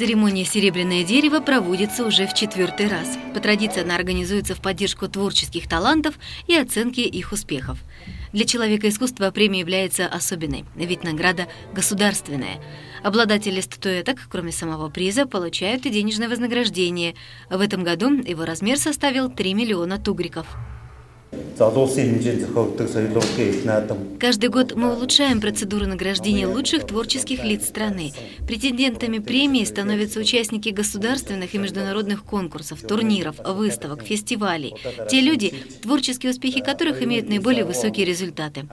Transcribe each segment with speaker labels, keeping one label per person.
Speaker 1: Церемония «Серебряное дерево» проводится уже в четвертый раз. По традиции она организуется в поддержку творческих талантов и оценки их успехов. Для человека искусства премия является особенной, ведь награда государственная. Обладатели статуэток, кроме самого приза, получают и денежное вознаграждение. В этом году его размер составил 3 миллиона тугриков. Каждый год мы улучшаем процедуру награждения лучших творческих лиц страны. Претендентами премии становятся участники государственных и международных конкурсов, турниров, выставок, фестивалей. Те люди, творческие успехи которых имеют наиболее высокие результаты.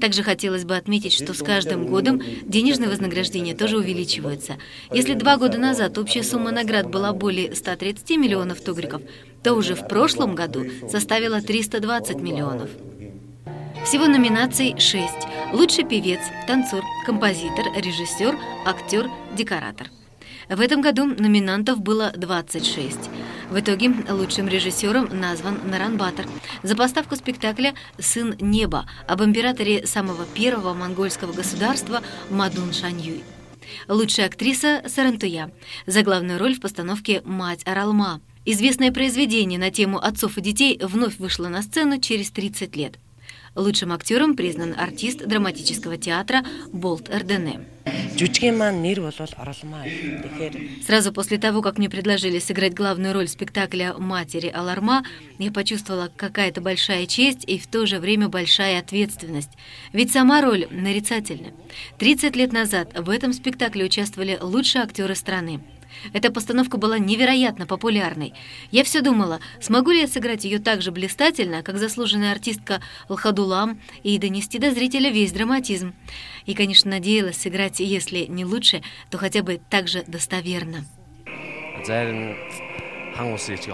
Speaker 1: Также хотелось бы отметить, что с каждым годом денежные вознаграждения тоже увеличиваются. Если два года назад общая сумма наград была более 130 миллионов тугриков, то уже в прошлом году составила 320 миллионов. Всего номинаций 6. Лучший певец, танцор, композитор, режиссер, актер, декоратор. В этом году номинантов было 26. В итоге лучшим режиссером назван Наран Батор за поставку спектакля «Сын неба» об императоре самого первого монгольского государства Мадун Шаньюй. Лучшая актриса Сарантуя за главную роль в постановке «Мать Аралма», Известное произведение на тему отцов и детей вновь вышло на сцену через 30 лет. Лучшим актером признан артист драматического театра Болт Эрдене. Сразу после того, как мне предложили сыграть главную роль спектакля «Матери Аларма», я почувствовала какая-то большая честь и в то же время большая ответственность. Ведь сама роль нарицательна. 30 лет назад в этом спектакле участвовали лучшие актеры страны. Эта постановка была невероятно популярной. Я все думала, смогу ли я сыграть ее так же блистательно, как заслуженная артистка Лхадулам, и донести до зрителя весь драматизм. И, конечно, надеялась сыграть, если не лучше, то хотя бы так же достоверно.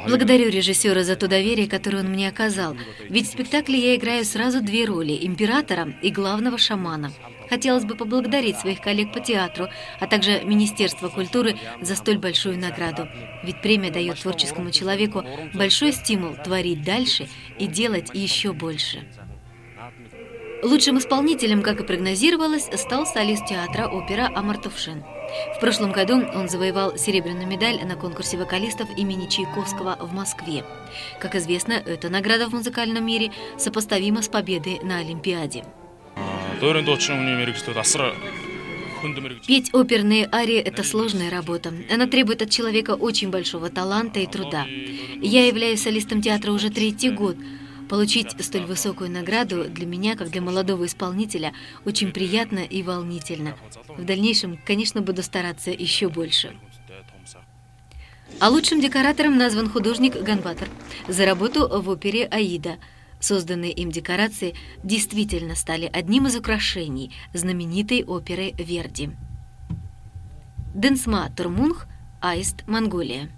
Speaker 1: Благодарю режиссера за то доверие, которое он мне оказал. Ведь в спектакле я играю сразу две роли – императора и главного шамана. Хотелось бы поблагодарить своих коллег по театру, а также Министерство культуры за столь большую награду. Ведь премия дает творческому человеку большой стимул творить дальше и делать еще больше. Лучшим исполнителем, как и прогнозировалось, стал солист театра опера Амартовшин. В прошлом году он завоевал серебряную медаль на конкурсе вокалистов имени Чайковского в Москве. Как известно, эта награда в музыкальном мире сопоставима с победой на Олимпиаде. Петь оперные арии – это сложная работа. Она требует от человека очень большого таланта и труда. Я являюсь солистом театра уже третий год. Получить столь высокую награду для меня, как для молодого исполнителя, очень приятно и волнительно. В дальнейшем, конечно, буду стараться еще больше. А лучшим декоратором назван художник Ганбатор за работу в опере «Аида», Созданные им декорации действительно стали одним из украшений знаменитой оперы Верди. Денсма Турмунх, Аист, Монголия.